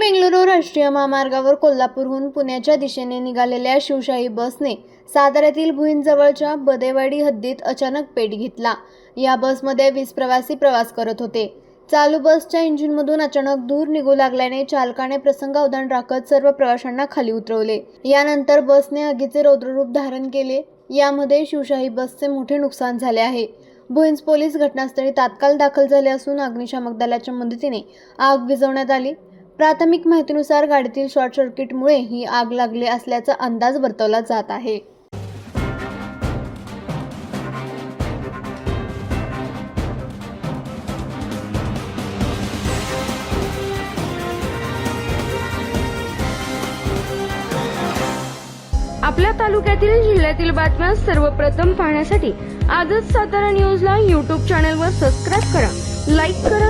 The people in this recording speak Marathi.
बेंगलुरू राष्ट्रीय महामार्गावर कोल्हापूरहून पुण्याच्या दिशेने निघालेल्या शिवशाही बसने साताऱ्यातील भुईंजवळच्या बदेवाडी हद्दीत अचानक पेट घेतला. या बसमध्ये वीस प्रवासी प्रवास करत होते. चालू बसच्या इंजिनमधून अचानक दूर निघू लागल्याने चालकाने प्रसंगावधान राखत सर्व प्रवाशांना खाली उतरवले. यानंतर बसने आगीचे रौद्ररूप धारण केले. यामध्ये शिवशाही बसचे मोठे नुकसान झाले आहे. भुईंज पोलीस घटनास्थळी तात्काळ दाखल झाले असून अग्निशामक दलाच्या मदतीने आग विझवण्यात आली. प्राथमिक माहितीनुसार गाडीतील शॉर्ट सर्किटमुळे ही आग लागली असल्याचा अंदाज वर्तवला जात आहे. आपल्या तालुक्यातील जिल्ह्यातील बातम्या सर्वप्रथम पाहण्यासाठी आजच सातारा न्यूजला यूट्यूब चॅनलवर सबस्क्राईब करा लाईक करा